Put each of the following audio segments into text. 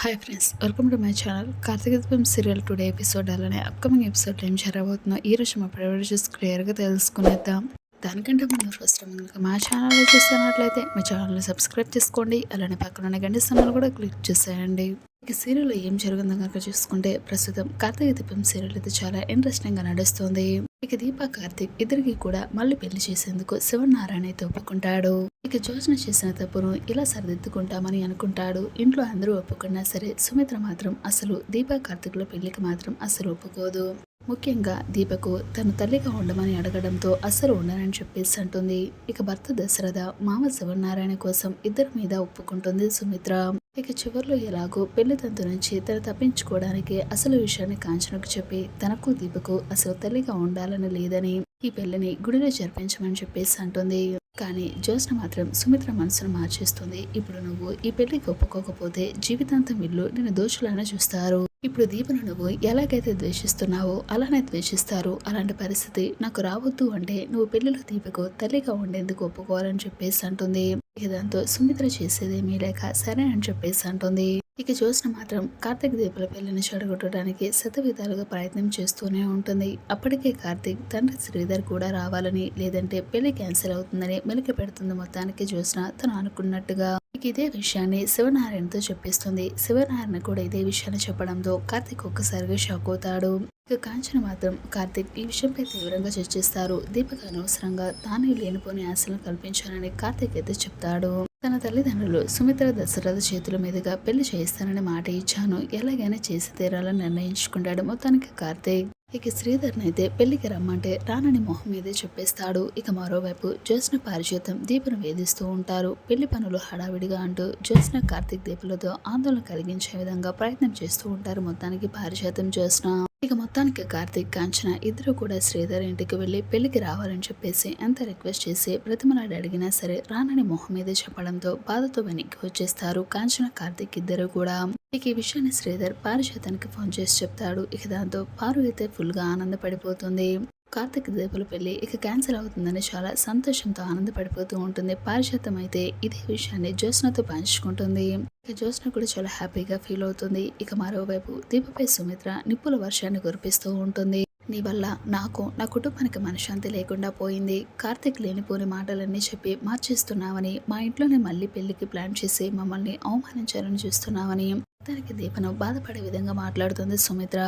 Hi friends welcome to my channel Karthika Deepam serial today episode అలానే upcoming episode ఏం జరగబోతుందో ఈ రోజు మా ప్రైవేట్ క్లియర్గా తెలుసుకునేద్దాం. దానికంటే ముందు ఫస్ట్ కనుక మా ఛానల్లో చూస్తున్నట్లయితే మా ఛానల్ని సబ్స్క్రైబ్ చేసుకోండి అలానే పక్కన ఉన్న గంట స్థానాలు కూడా క్లిక్ చేసేయండి. ఇక సీరియల్లో ఏం జరుగుతుందో కనుక చూసుకుంటే ప్రస్తుతం కార్తీక దీపం సీరియల్ అయితే చాలా ఇంట్రెస్టింగ్గా నడుస్తుంది. ఇక దీప కార్తిక్ ఇద్దరికి కూడా మళ్ళీ పెళ్ళి చేసేందుకు శివనారాయణ అయితే ఒప్పుకుంటాడు. ఇక జోచన చేసిన తప్పును ఇలా సరిదిద్దుకుంటామని అనుకుంటాడు. ఇంట్లో అందరూ ఒప్పుకున్నా సరే సుమిత్ర మాత్రం అసలు దీప కార్తీకుల పెళ్ళికి మాత్రం అసలు ఒప్పుకోదు. ముఖ్యంగా దీపకు తను తల్లిగా ఉండమని అడగడంతో అస్సలు ఉండనని చెప్పేసి అంటుంది. ఇక భర్త దశరథ మామ శివనారాయణ కోసం ఇద్దరి మీద ఒప్పుకుంటుంది సుమిత్ర. ఇక చివరిలో ఎలాగో పెళ్ళి తంతు నుంచి తను తప్పించుకోవడానికి అసలు విషయాన్ని కాంచనకు చెప్పి తనకు దీపకు అసలు తల్లిగా ఉండాలని లేదని ఈ పెళ్ళిని గుడిలో జరిపించమని చెప్పేసి అంటుంది. కానీ జ్యోత్స్న మాత్రం సుమిత్ర మనసును మార్చేస్తుంది. ఇప్పుడు నువ్వు ఈ పెళ్ళికి ఒప్పుకోకపోతే జీవితాంతం ఇల్లు నేను దోషులైనా చూస్తారు. ఇప్పుడు దీపను నువ్వు ఎలాగైతే ద్వేషిస్తున్నావో అలానే ద్వేషిస్తారు. అలాంటి పరిస్థితి నాకు రావద్దు అంటే నువ్వు పెళ్ళిలో దీపకు తల్లిగా ఉండేందుకు ఒప్పుకోవాలని చెప్పేసి అంటుంది. దాంతో సుమిత్ర చేసేదేమీ లేక సరే అని చెప్పేసి అంటుంది. ఇక చూసిన మాత్రం కార్తీక్ దీపల పెళ్ళిని చెడగొట్టడానికి శతవిధాలుగా ప్రయత్నం చేస్తూనే ఉంటుంది. అప్పటికే కార్తీక్ తండ్రి శ్రీధర్ కూడా రావాలని లేదంటే పెళ్ళి క్యాన్సిల్ అవుతుందని మెలిక పెడుతుంది మొత్తానికి చూసిన తను అనుకున్నట్టుగా. ఇదే విషయాన్ని శివనారాయణతో చెప్పిస్తుంది. శివనారాయణ కూడా ఇదే విషయాన్ని చెప్పడంతో కార్తిక్ ఒక్కసారిగా షాక్ అవుతాడు. ఇక కాంచన మాత్రం కార్తిక్ ఈ విషయంపై తీవ్రంగా చర్చిస్తారు. దీపక్ అనవసరంగా తానే లేనిపోని ఆశలను కల్పించానని కార్తిక్ అయితే చెప్తాడు. తన తల్లిదండ్రులు సుమిత్ర దశరథ చేతుల మీదుగా పెళ్ళి చేయిస్తానని మాట ఇచ్చాను. ఎలాగైనా చేసి తీరాలని నిర్ణయించుకుంటాడు మొత్తానికి కార్తిక్. ఇక శ్రీధర్ని అయితే పెళ్ళికి రమ్మంటే రానని మొహం మీదే చెప్పేస్తాడు. ఇక మరోవైపు జ్యోత్స్న పారిజాతం దీపను వేధిస్తూ ఉంటారు. పెళ్ళి పనులు హడావిడిగా అంటూ జ్యోత్స్న కార్తీక్ దీపులతో ఆందోళన కలిగించే విధంగా ప్రయత్నం చేస్తూ ఉంటారు మొత్తానికి పారిజాతం జ్యోత్స్న. ఇక మొత్తానికి కార్తీక్ కాంచన ఇద్దరు కూడా శ్రీధర్ ఇంటికి వెళ్ళి పెళ్ళికి రావాలని చెప్పేసి ఎంత రిక్వెస్ట్ చేసి ప్రతిమలాడి అడిగినా సరే రానని మొహం మీద చెప్పడంతో బాధతో వెనక్కి వచ్చేస్తారు కాంచన కార్తీక్ ఇద్దరు కూడా. ఇక ఈ విషయాన్ని శ్రీధర్ పారిజాతానికి ఫోన్ చేసి చెప్తాడు. ఇక దాంతో పారు అయితే ఫుల్గా ఆనందపడిపోతుంది. కార్తీక్ దీపల పెళ్ళి ఇక క్యాన్సిల్ అవుతుందని చాలా సంతోషంతో ఆనందపడిపోతూ ఉంటుంది. పారిజాతం అయితే ఇదే విషయాన్ని జ్యోత్స్నతో పంచుకుంటుంది. ఇక జ్యోత్స్న కూడా చాలా హ్యాపీగా ఫీల్ అవుతుంది. ఇక మరోవైపు దీపపై సుమిత్ర నిప్పుల వర్షాన్ని కురిపిస్తూ ఉంటుంది. నీ వల్ల నాకు నా కుటుంబానికి మనశ్శాంతి లేకుండా పోయింది. కార్తీక్ లేనిపోని మాటలన్నీ చెప్పి మార్చేస్తున్నావని మా ఇంట్లోనే మళ్ళీ పెళ్ళికి ప్లాన్ చేసి మమ్మల్ని అవమానించాలని చూస్తున్నావని. మొత్తానికి దీపను బాధపడే విధంగా మాట్లాడుతుంది సుమిత్ర.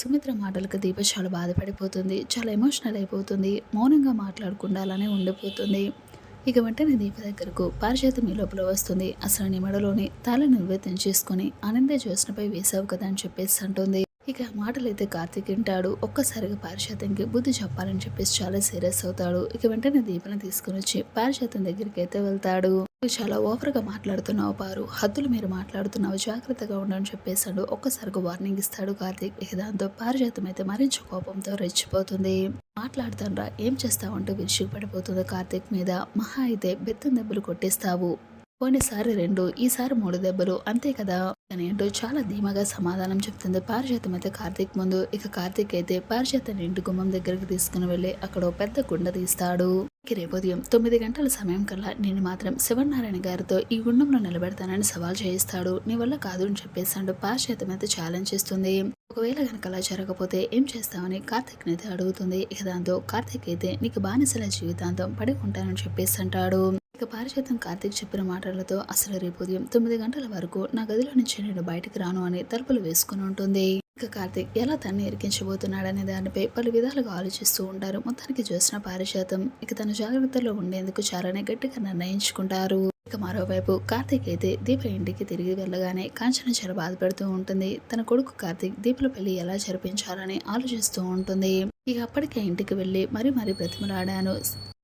సుమిత్ర మాటలకు దీప చాలా బాధపడిపోతుంది. చాలా ఎమోషనల్ అయిపోతుంది. మౌనంగా మాట్లాడకుండా అలానే ఉండిపోతుంది. ఇక వెంటనే దీప దగ్గరకు పారిజాతం మీ లోపల వస్తుంది. అసలు నీ మెడలోని తాళ నువ్వే తెంచేసుకొని ఆనందే జ్యోత్స్నపై వేసావు కదా అని చెప్పేసి అంటుంది. ఇక మాటలైతే కార్తీక్ వింటాడు. ఒక్కసారిగా పారిశాతంకి బుద్ధి చెప్పాలని చెప్పేసి చాలా సీరియస్ అవుతాడు. ఇక వెంటనే దీపని తీసుకుని వచ్చి పారిశాతం దగ్గరికి అయితే వెళ్తాడు చాలా ఓవర్గా మాట్లాడుతున్నావు పారు. హద్దులు మీరు మాట్లాడుతున్నావు. జాగ్రత్తగా ఉండని చెప్పేశాడు. ఒక్కసారిగా వార్నింగ్ ఇస్తాడు కార్తీక్. ఇక దాంతో పారిజాతం అయితే మరింత కోపంతో రెచ్చిపోతుంది. మాట్లాడుతాన్రా. ఏం చేస్తావంటూ విరుచుకు పడిపోతుంది కార్తీక్ మీద. మహా అయితే బెత్తం దెబ్బలు కొట్టేస్తావు. పోయినసారి రెండు ఈసారి మూడు దెబ్బలు. అంతే కదా? అని అంటూ చాలా ధీమాగా సమాధానం చెప్తుంది పారిజాతం అయితే కార్తీక్ ముందు. ఇక కార్తీక్ అయితే పారిజాతాన్ని ఇంటి గుమ్మం దగ్గరికి తీసుకుని వెళ్ళి అక్కడ పెద్ద కుండ తీస్తాడు. రేపు ఉదయం తొమ్మిది గంటల సమయం కల్లా నేను మాత్రం శివనారాయణ గారితో ఈ గుండంలో నిలబెడతానని సవాల్ చేయిస్తాడు. నీ వల్ల కాదు అని చెప్పేసాడు పారిజాతం అయితే ఛాలెంజ్ చేస్తుంది. ఒకవేళ కనుక అలా జరగకపోతే ఏం చేస్తామని కార్తీక్ అయితే అడుగుతుంది. ఇక దాంతో కార్తీక్ అయితే నీకు బానిసల జీవితాంతం పడుకుంటానని చెప్పేసి అంటాడు. ఇక పారిజాతం కార్తీక్ చెప్పిన మాటలతో అసలు రేపు ఉదయం తొమ్మిది గంటల వరకు నా గదిలో నుంచి నేను బయటికి రాను అని తలుపులు వేసుకుని ఉంటుంది. ఇక కార్తీక్ ఎలా తన్ని ఇరికించబోతున్నాడనే దానిపై పలు విధాలుగా ఆలోచిస్తూ ఉంటారు. మొత్తానికి చూసిన పారిజాతం ఇక తన జాగ్రత్తలో ఉండేందుకు చాలానే గట్టిగా నిర్ణయించుకుంటారు. ఇక మరోవైపు కార్తీక్ అయితే దీప ఇంటికి తిరిగి వెళ్ళగానే కాంచన చాలా బాధపడుతూ ఉంటుంది. తన కొడుకు కార్తీక్ దీపల పెళ్ళి ఎలా జరిపించాలని ఆలోచిస్తూ ఉంటుంది. ఇక అప్పటికే ఇంటికి వెళ్ళి మరీ మరీ బ్రతిమలాడాను.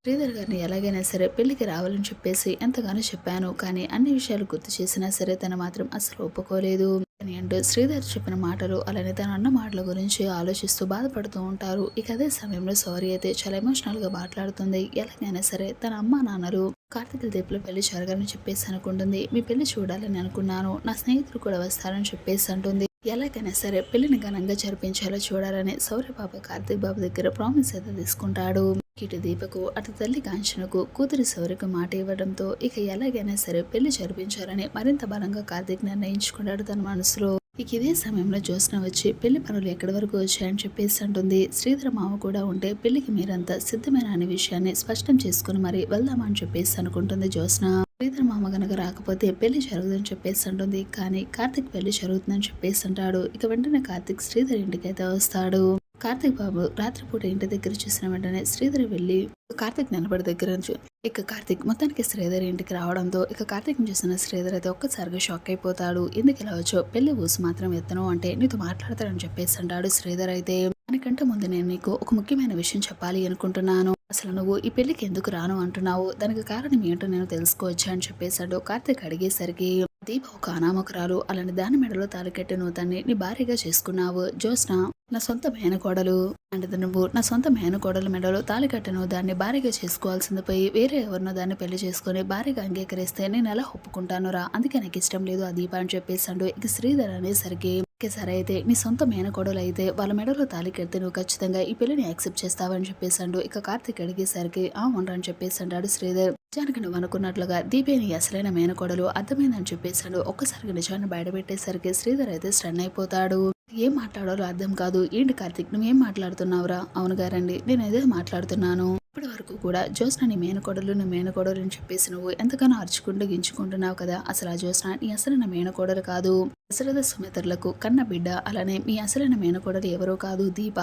శ్రీధర్ గారిని ఎలాగైనా సరే పెళ్ళికి రావాలని చెప్పేసి ఎంతగానో చెప్పాను. కానీ అన్ని విషయాలు గుర్తు చేసినా సరే తను మాత్రం అసలు ఒప్పుకోలేదు. అని అంటూ శ్రీధర్ చెప్పిన మాటలు అలానే తన అన్న మాటల గురించి ఆలోచిస్తూ బాధపడుతూ ఉంటారు. ఇక అదే సమయంలో సౌరి అయితే చాలా ఎమోషనల్గా మాట్లాడుతుంది. ఎలాగైనా సరే తన అమ్మ నాన్నలు కార్తీక దీపులో పెళ్ళి జరగాలని చెప్పేసి అనుకుంటుంది. మీ పెళ్ళి చూడాలని అనుకున్నాను. నా స్నేహితులు కూడా వస్తారని చెప్పేసి అంటుంది. ఎలాగైనా సరే పెళ్ళిని ఘనంగా జరిపించేలా చూడాలని సౌర్య బాబు కార్తీక్ బాబు దగ్గర ప్రామిస్ అయితే తీసుకుంటాడు. ఇటు దీపకు అటు తల్లి కాంచనకు కూతురి శౌర్యకు మాట ఇవ్వడంతో ఇక ఎలాగైనా సరే పెళ్ళి జరిపించాలని మరింత బలంగా కార్తీక్ నిర్ణయించుకున్నాడు తన మనసులో. ఇక ఇదే సమయంలో జ్యోత్స్న వచ్చి పెళ్ళి పనులు ఎక్కడి వరకు వచ్చాయని చెప్పేసి అంటుంది. శ్రీధర మామ కూడా ఉంటే పెళ్ళికి మీరంతా సిద్ధమైన అనే విషయాన్ని స్పష్టం చేసుకుని మరి వెళ్దామని చెప్పేసి అనుకుంటుంది జ్యోత్స్న. శ్రీధర్ మామ గనక రాకపోతే పెళ్ళి జరుగుదని చెప్పేసి అంటుంది. కానీ కార్తిక్ పెళ్ళి జరుగుతుందని చెప్పేసి అంటాడు. ఇక వెంటనే కార్తిక్ శ్రీధర్ ఇంటికి అయితే వస్తాడు. కార్తిక్ బాబు రాత్రిపూట ఇంటి దగ్గర చూసిన వెంటనే శ్రీధర్ వెళ్ళి కార్తిక్ నిలబడి దగ్గర నుంచి ఇక కార్తిక్ మొత్తానికి శ్రీధర్ ఇంటికి రావడంతో ఇక కార్తిక్ చూసిన శ్రీధర్ అయితే ఒక్కసారిగా షాక్ అయిపోతాడు. ఎందుకు ఇలా వచ్చో పెళ్ళి ఊసు మాత్రం ఎత్తను అంటే నీతో మాట్లాడతాడని చెప్పేసి అంటాడు శ్రీధర్ అయితే. దానికంటే ముందు నేను నీకు ఒక ముఖ్యమైన విషయం చెప్పాలి అనుకుంటున్నాను. అసలు నువ్వు ఈ పెళ్ళికి ఎందుకు రాను అంటున్నావు? దానికి కారణం ఏంటో నేను తెలుసుకోవచ్చా అని చెప్పేశాడు. కార్తిక్ అడిగేసరికి దీప ఒక అనామకురాలు. అలాంటి దాని మెడలో తాలికెట్టి నువ్వు తన్ని నీ భార్యగా చేసుకున్నావు. జ్యోత్స్న నా సొంత మేనకోడలు. అంటే నువ్వు నా సొంత మేనకోడలు మెడలో తాలికట్టను దాన్ని భారీగా చేసుకోవాల్సింది పోయి వేరే ఎవరినో దాన్ని పెళ్ళి చేసుకుని భారీగా అంగీకరిస్తే నేను ఎలా ఒప్పుకుంటాను రా? అందుకే నాకు ఇష్టం లేదు ఆ దీప అని చెప్పేసాడు ఇక శ్రీధర్ అనేసరికి సరే అయితే నీ సొంత మేనకోడలు అయితే వాళ్ళ మెడలో తాలికెడితే నువ్వు ఖచ్చితంగా ఈ పెళ్ళిని యాక్సెప్ట్ చేస్తావని చెప్పేసాడు ఇక కార్తీక్ అడిగేసరికి ఆ ఉండరని చెప్పేసి అంటాడు శ్రీధర్ నిజానికి నువ్వు అనుకున్నట్లుగా దీపేని అసలైన మేనకోడలు అర్థమైందని చెప్పేశాడు ఒక్కసారిగా నిజాన్ని బయటపెట్టేసరికి శ్రీధర్ అయితే స్టన్ అయిపోతాడు. ఏం మాట్లాడాలో అర్థం కాదు. ఏంటి కార్తిక్ నువ్వేం మాట్లాడుతున్నావురా? అవును గారండి నేను మాట్లాడుతున్నాను. ఇప్పటి వరకు కూడా జ్యోత్స్న నీ మేనకోడలు నీ మేనకోడలు అని చెప్పేసి నువ్వు ఎంతగానో అరుచుకుంటూ గించుకుంటున్నావు కదా అసలు ఆ జ్యోత్స్న నీ అసలైన మేనకోడలు కాదు. దశరథ సుమిత్రులకు కన్న బిడ్డ అలానే మీ అసలైన మేనకోడలు ఎవరో కాదు దీప.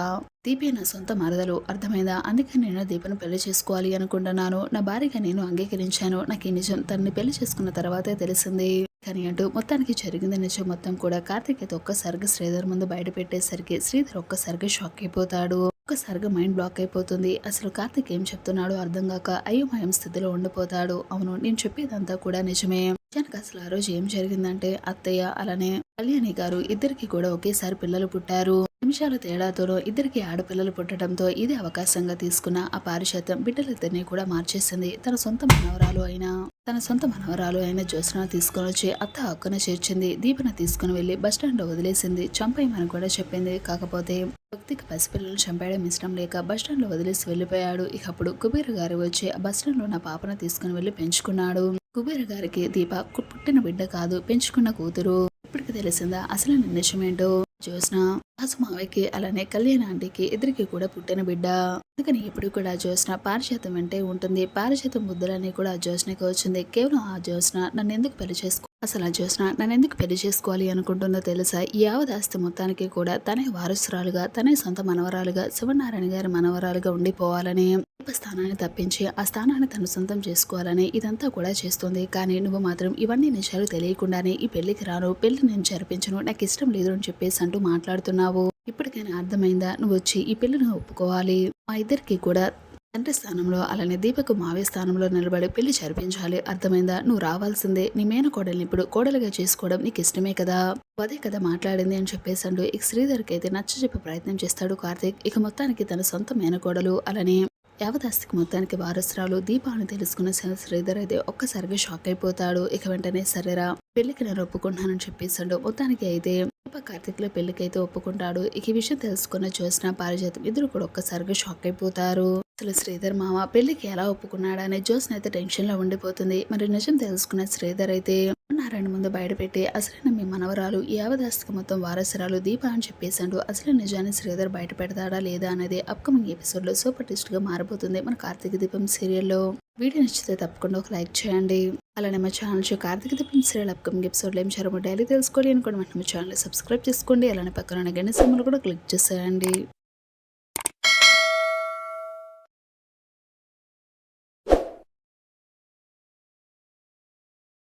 దీపే నా సొంత మరదలు అర్థమైందా? అందుకే నేను దీపను పెళ్ళి చేసుకోవాలి అనుకుంటున్నాను. నా భార్యగా నేను అంగీకరించాను. నాకు ఈ నిజం తనని పెళ్ళి చేసుకున్న తర్వాతే తెలిసింది. కానీ అంటూ మొత్తానికి జరిగింది నిజం మొత్తం కూడా కార్తీక్ అయితే ఒక్కసారిగా శ్రీధర్ ముందు బయట పెట్టేసరికి శ్రీధర్ ఒక్కసారిగా షాక్ అయిపోతాడు. ఒక్కసారిగా మైండ్ బ్లాక్ అయిపోతుంది. అసలు కార్తిక్ ఏం చెప్తున్నాడో అర్థం కాక అయోమయం స్థితిలో ఉండిపోతాడు. అవును నేను చెప్పేదంతా కూడా నిజమే. నిజానికి అసలు ఆ రోజు ఏం జరిగిందంటే అత్తయ్య అలానే కళ్యాణి గారు ఇద్దరికి కూడా ఒకేసారి పిల్లలు పుట్టారు. నిమిషాల తేడాతోనో ఇద్దరికి ఆడపిల్లలు పుట్టడంతో ఇది అవకాశంగా తీసుకున్న ఆ పారిశతం బిడ్డలిద్దరినీ కూడా మార్చేసింది. తన సొంత మనవరాలు అయిన తన సొంత మనవరాలు అయిన జ్యోత్సన తీసుకొని వచ్చి అత్త హక్కున చేర్చింది. దీపన తీసుకుని వెళ్ళి బస్టాండ్లో వదిలేసింది. చంపేయమని కూడా చెప్పింది. కాకపోతే భక్తికి పసిపిల్లలు చంపేయడం ఇష్టం లేక బస్టాండ్లో వదిలేసి వెళ్ళిపోయాడు ఇక అప్పుడు కుబేర్ గారు వచ్చి ఆ బస్టాండ్లో నా పాపను తీసుకుని వెళ్ళి పెంచుకున్నాడు. కుబేర్ గారికి దీప పుట్టిన బిడ్డ కాదు. పెంచుకున్న కూతురు. ఇప్పటికి తెలిసిందా? అసలు నిజమేంటో జ్యోత్స్న రాజు మావయ్యకి అలానే కళ్యాణ ఆంటీకి ఇద్దరికి కూడా పుట్టిన బిడ్డ. అందుకని ఇప్పుడు కూడా జ్యోత్స్న పారిజాతం వెంటే ఉంటుంది. పారిజాతం ముద్దులన్నీ కూడా జ్యోత్స్నకి వచ్చింది. కేవలం ఆ జ్యోత్స్న నన్ను ఎందుకు పెళ్ళి చేసుకో అసలు ఆ జ్యోత్స్న నన్ను ఎందుకు పెళ్ళి చేసుకోవాలి అనుకుంటుందో తెలుసా? ఈ యావదాస్తి మొత్తానికి కూడా తనే వారసురాలుగా తనే సొంత మనవరాలుగా శివనారాయణ గారి మనవరాలుగా ఉండిపోవాలని దీప స్థానాన్ని తప్పించి ఆ స్థానాన్ని తను సొంతం చేసుకోవాలని ఇదంతా కూడా చేస్తుంది. కానీ నువ్వు మాత్రం ఇవన్నీ నిజాలు తెలియకుండానే ఈ పెళ్ళికి రాను పెళ్ళి నేను జరిపించను నాకు ఇష్టం లేదు అని చెప్పేసి అంటూ మాట్లాడుతున్నావు. ఇప్పటికైనా అర్థమైందా? నువ్వు వచ్చి ఈ పెళ్ళిని ఒప్పుకోవాలి. మా ఇద్దరికి కూడా తండ్రి స్థానంలో అలానే దీపకు మావే స్థానంలో నిలబడి పెళ్ళి జరిపించాలి. అర్థమైందా? నువ్వు రావాల్సిందే. నీ మేనకోడల్ని ఇప్పుడు కోడలుగా చేసుకోవడం నీకు ఇష్టమే కదా? అదే కదా మాట్లాడింది అని చెప్పేసండు ఇక శ్రీధర్కి అయితే నచ్చ చెప్పే ప్రయత్నం చేస్తాడు కార్తీక్. ఇక మొత్తానికి తన సొంత మేనకోడలు అలానే యావదాస్తికి మొత్తానికి వారసురాలు దీపాన్ని తెలుసుకున్న శ్రీధర్ అయితే ఒక్కసారిగా షాక్ అయిపోతాడు. ఇక వెంటనే సరేరా పెళ్ళికి నేను ఒప్పుకుంటున్నానని చెప్పేసాడు మొత్తానికి అయితే దీప కార్తీక్లో పెళ్ళికి అయితే ఒప్పుకుంటాడు. ఇక ఈ విషయం తెలుసుకున్న చూసిన పారిజాతం ఇద్దరు కూడా ఒక్కసారిగా షాక్ అయిపోతారు. అసలు శ్రీధర్ మామ పెళ్ళికి ఎలా ఒప్పుకున్నాడనే జోస్న అయితే టెన్షన్లో ఉండిపోతుంది. మరి నిజం తెలుసుకున్న శ్రీధర్ అయితే నారాయణ ముందు బయటపెట్టి అసలైన మీ మనవరాలు యావదాస్తికి మొత్తం వారసురాలు దీప అని చెప్పేసాడు అసలు నిజాన్ని శ్రీధర్ బయట పెడతాడా లేదా అనేది అప్కమింగ్ ఎపిసోడ్లో సూపర్ టెస్ట్గా మారిపోతుంది మన కార్తీక దీపం సీరియల్లో వీడియో నచ్చితే తప్పకుండా ఒక లైక్ చేయండి. అలానే మా channel show Karthika Deepam serial upcoming ఎపిసోడ్లో ఏం జరగబో డైలీ తెలుసుకోవాలి అనుకోండి మన ఛానల్ సబ్స్క్రైబ్ చేసుకోండి. అలానే పక్కన ఉన్న కూడా క్లిక్ చేసేయండి.